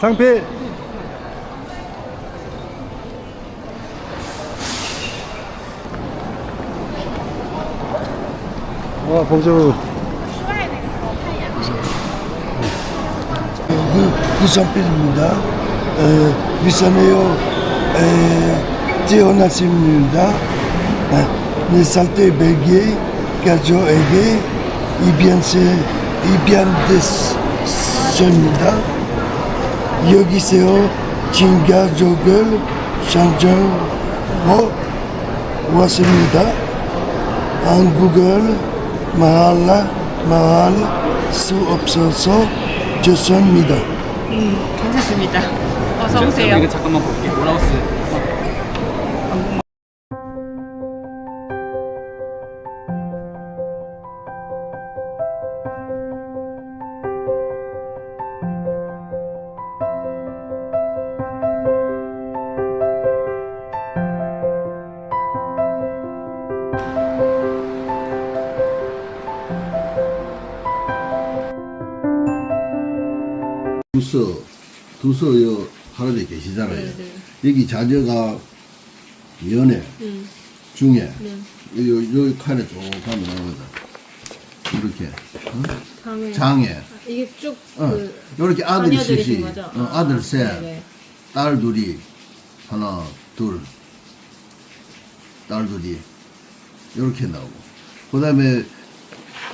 상필. 와, 봉주. 그, 구성필입니다. 에. 에, 태어났습니다. 네 살때 벨기에 가족에게 입양세, 입양됐습니다. 여기서 친가족을 상정하고 왔습니다. 한국을 말할, 말할 수 없어서 죄송합니다. 괜찮습니다. 어서 오세요. 잠깐만 볼게. 올라오스. 두서 두서 요 할아버지 계시잖아요. 여기 자녀가 연애 중에 요, 요 칸에 쭉 가면 나오거든. 이렇게 어? 장애. 장애 이게 쭉 어. 그, 이렇게 아들이 셋이 거죠? 어, 아, 아들 셋, 네네. 딸 둘이 하나 둘, 딸 둘이 이렇게 나오고 그 다음에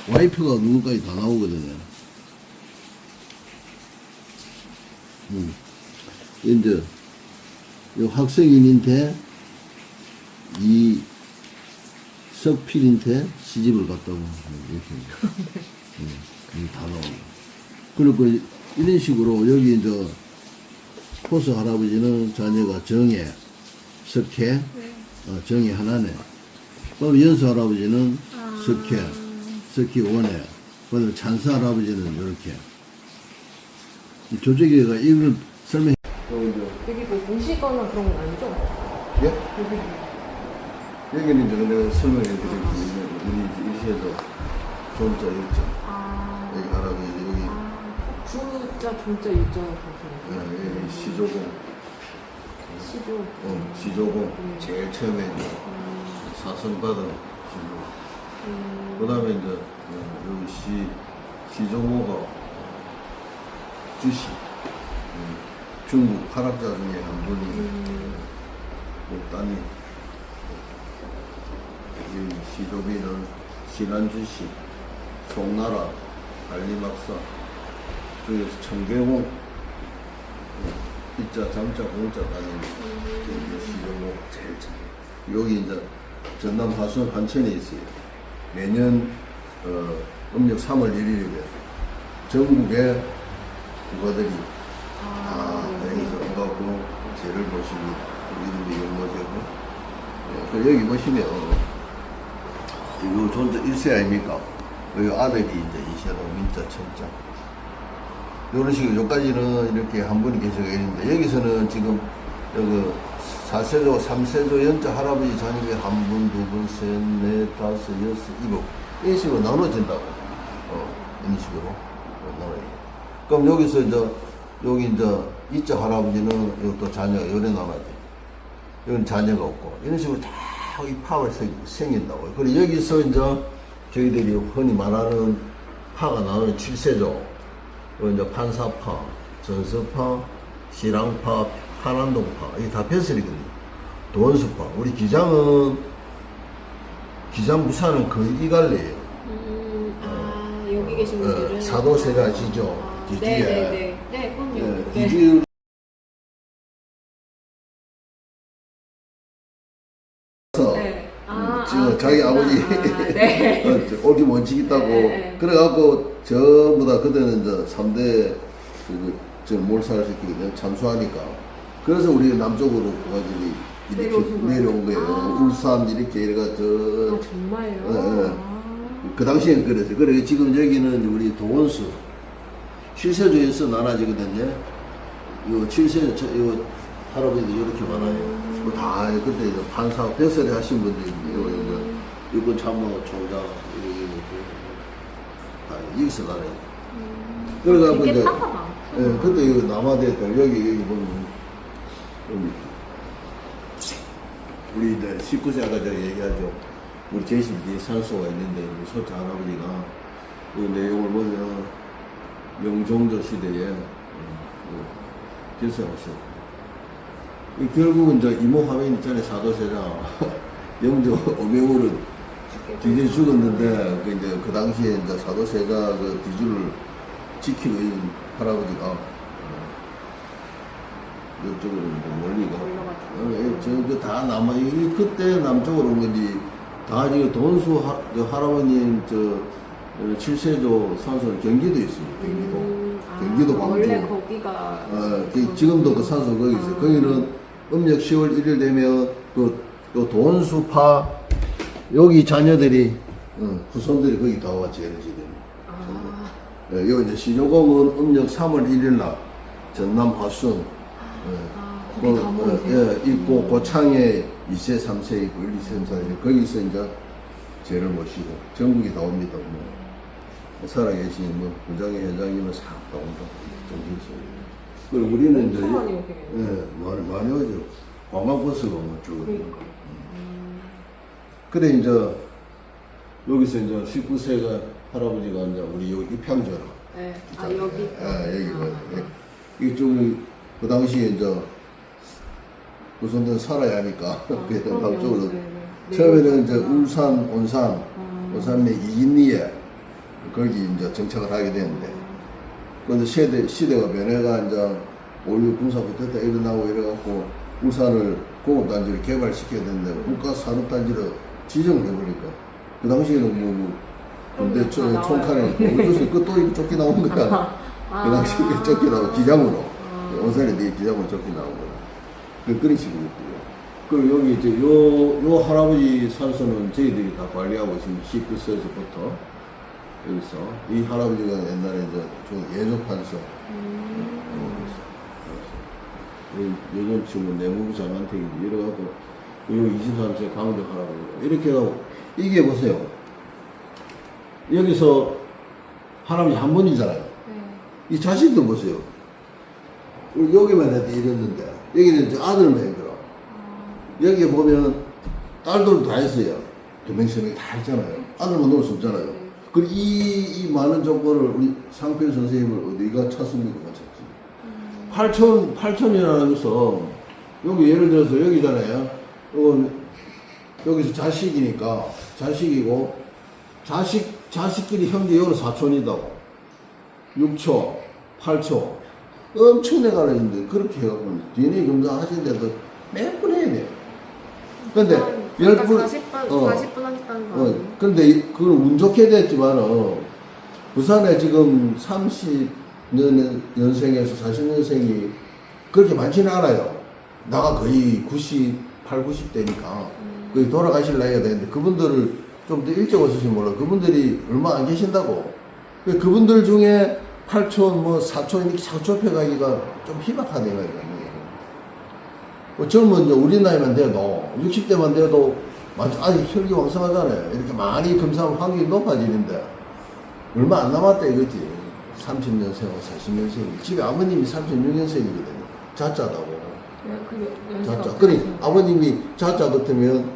와이프가 누구까지 다 나오거든요. 음. 이제 요 학생인인데 이 석필인데 시집을 갔다고 이렇게 음, 이다 나오고 그리고 이런 식으로 여기 이제 포스 할아버지는 자녀가 정혜, 석혜, 어, 정혜 하나네. 그럼 연수 할아버지는 석혜, 석혜 원혜. 그다음에 찬스 할아버지는 이렇게. 이 조직이가 이걸 설명해. 여기 뭐 모시거나 그런 건 아니죠? 예? 여기는 이제 내가 설명해 드릴게요. 우리 일시에도 존자 일자. 아, 여기 할아버지 여기 아, 주자 존자 유자 어, 그렇게. 여기 시조공. 시조. 어, 시조공. 제일 처음에 이제 사선 받은 시조. 음, 그 다음에 이제 어, 여기 시, 시종호가 주시. 음, 중국 화락자 중에 한 분이 그 딸이 이 시조비는 신안주시, 송나라, 관리막사 중에서 청계공 이자 잠자 공자 다니는 그 시종호 제일 참 여기 이제 전남 화순 한천에 있어요. 매년 어, 음력 3월 1일에 전국의 부가들이 다 여기서 와갖고 죄를 보시고 우리 이름이 연모되고. 예, 그 여기 보시면 이거 존재 일세 아닙니까? 여기 아들이 이제 이세동 민자 천자. 이런 식으로 여기까지는 이렇게 한 분이 계셔가 있는데 여기서는 지금 여기 4세조, 3세조 연자 할아버지 자녀가 한 분, 두 분, 셋, 넷, 다섯, 여섯, 일곱. 이런 식으로 나눠진다고. 어, 이런 식으로 어, 나눠요. 그럼 여기서 이제 여기 이제 이자 할아버지는 이것도 자녀가 요래 나눠지 이건 자녀가 없고 이런 식으로 다이 파가 생- 생긴다고요. 그리고 여기서 이제 저희들이 흔히 말하는 파가 나오는 칠세조 그 이제 판사파, 전서파, 시랑파, 한안동파 이게 다 벼슬이거든요. 도원수파. 우리 기장은 기장 부사는 거의 이갈래예요. 음, 아, 여기 계신 분들은. 어, 사도세가 아시죠? 아, 뒤뒤에. 네네네. 네, 그럼요. 예, 네. 뒤뒤 네. 아, 지금 아, 자기 아버지 그렇구나. 아, 네. 어, 저 올기 원칙 있다고 네, 네. 그래갖고 전부 다 그때는 이제 3대 그, 저 몰살시키거든요 참수하니까 그래서 우리 남쪽으로 그가들이 이렇게 내려오신 거예요? 내려온 거예요 아. 울산 이렇게 이래가 아, 저 정말요? 네, 네. 아. 그 당시엔 그랬어요. 그래 지금 여기는 우리 도원수 실세조에서 나눠지거든요. 요 칠세 저, 요 할아버지도 이렇게 많아요. 뭐 다 그때 이제 판사 뱃살이 하신 분들이 있고요. 이제 유권 참모 총장 이렇게 다 여기서 나눠요. 이제 파가 많구나. 예, 그때 이거 남아대했던 여기 여기 보면 여기 우리 이제 19세 아까 제가 얘기하죠. 우리 제시 뒤에 산소가 있는데 우리 소차 할아버지가 그 내용을 보면 영종조 시대에 결성하셨고. 이 결국은 이제 이모 화면 있잖아요 사도세자 영조 오명울은 뒤에 죽었는데 그 이제 그 당시에 이제 사도세자 그 뒤주를 지키고 있는 할아버지가 어, 이쪽으로 멀리가 어, 저다 남아 이 그때 남쪽으로 온 건지 다 지금 돈수 하, 저 할아버님 저 어, 칠세조 산소는 경기도 있습니다 경기도 음, 아, 경기도 광주 원래 거기가 어, 그 지금도 그 산소 거기 있어요. 거기는 음력 10월 1일 되면 또, 또 돈수파 여기 자녀들이 어, 후손들이 거기 다. 아, 예, 여기 이제 신효공은 음력 3월 1일 날 전남 화순 아 거기 다 모이세요? 예, 있고 고창에 2세, 3세 있고 1, 2세, 3세 거기서 이제 죄를 모시고 전국이 다 옵니다. 뭐. 살아계신 뭐 부장의 회장님은 싹다 온다. 정신서 그리고 우리는 이제 엄청 많이 오시겠네요. 예, 많이 많이 오죠. 관광버스가 뭐 쭉. 그러니까. 그래 이제 여기서 이제 19세가 할아버지가 이제 우리 여기 입향전. 네. 아 여기. 아, 여기가 아, 이쪽이 그 당시에 이제 우선은 살아야 하니까 그래서 그럼요. 한쪽으로 네, 네. 처음에는 이제 내려오시구나. 울산, 온산, 아. 온산의 이인리에 거기 이제 정착을 하게 되는데 근데 시대, 시대가 변해가 이제 올류 군사부터 다 일어나고 이래갖고 울산을 공업단지를 개발시켜야 되는데 국가산업단지를 지정을 해버리니까. 그 당시에는 뭐, 뭐 총칼에 어쩔 끝도 이렇게 쫓겨 나온 거야. 아. 그 당시에 쫓겨 나오고 기장으로. 아. 온산에 되게 기장으로 쫓겨 나온 거야. 그 그런 식으로 있고요. 그리고 여기 이제 요, 요 할아버지 산소는 저희들이 다 관리하고 있습니다. 19세에서부터 여기서. 이 할아버지가 옛날에 이제 좀 예조판서 음. 요즘 지금 내무부 장관택인지 이래갖고 여기 23세 강원도 할아버지 이렇게 하고 이게 보세요. 여기서 할아버지 한 분이잖아요. 네. 이 자식들 보세요. 우리 여기만 해도 이랬는데 여기는 이제 아들만 힘들어 아, 여기 보면 딸들 다 했어요. 두 명, 세 명이 다 했잖아요. 아들만 놓을 수 없잖아요. 네. 그리고 이, 이 많은 조건을 우리 상필 선생님을 어디가 찾습니까? 찾지. 음. 8천, 8천이라는 것은, 여기 예를 들어서 여기잖아요. 이건 여기서 자식이니까, 자식이고, 자식, 자식끼리 형제 여기는 4촌이다고. 6초, 8초. 엄청 내가 있는데, 그렇게 해갖고, DNA 검사 하시는데도 몇분 해야 돼. 근데, 열 그러니까 분, 40분, 어. 40분 하셨다는 거 어, 아니에요? 근데 이- 그건 운 좋게 됐지만, 어, 부산에 지금 30년, 연생에서 40년생이 그렇게 많지는 않아요. 나가 거의 98, 90대니까. 거의 돌아가실 나이가 되는데, 그분들을 좀 더 일찍 오셨으면 몰라. 그분들이 얼마 안 계신다고. 그 그분들 중에 8촌, 뭐 4촌 이렇게 자꾸 좁혀가기가 좀 희박하네요. 이거. 뭐 젊은 이제 우리 나이만 돼도 60대만 돼도 많- 아직 혈기 왕성하잖아요. 이렇게 많이 검사하면 확률이 높아지는데 얼마 안 남았다 이거지. 30년생하고 40년생. 집에 아버님이 36년생이거든요. 자자다고. 네, 연세가 자자. 되시나요? 아버님이 자자 같으면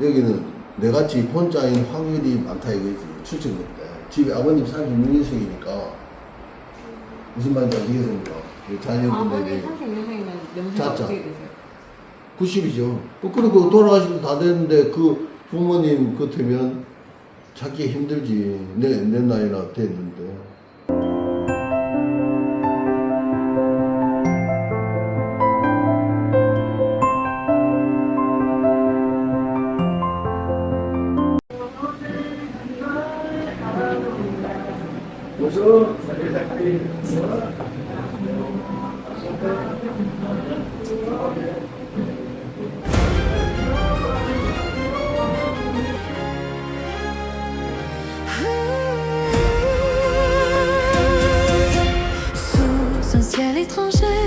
여기는 내같이 혼자인 확률이 많다 이거지. 추측인데. 집에 아버님 36년생이니까 무슨 말인지 아시겠습니까? 그 자녀분들이 아버님 36년생이면 연세가. 어떻게 되세요? 90이죠. 그리고 돌아가시면 다 됐는데 그 부모님 같으면 찾기 힘들지. 내, 내 나이나 됐는데. Ciel l'étranger.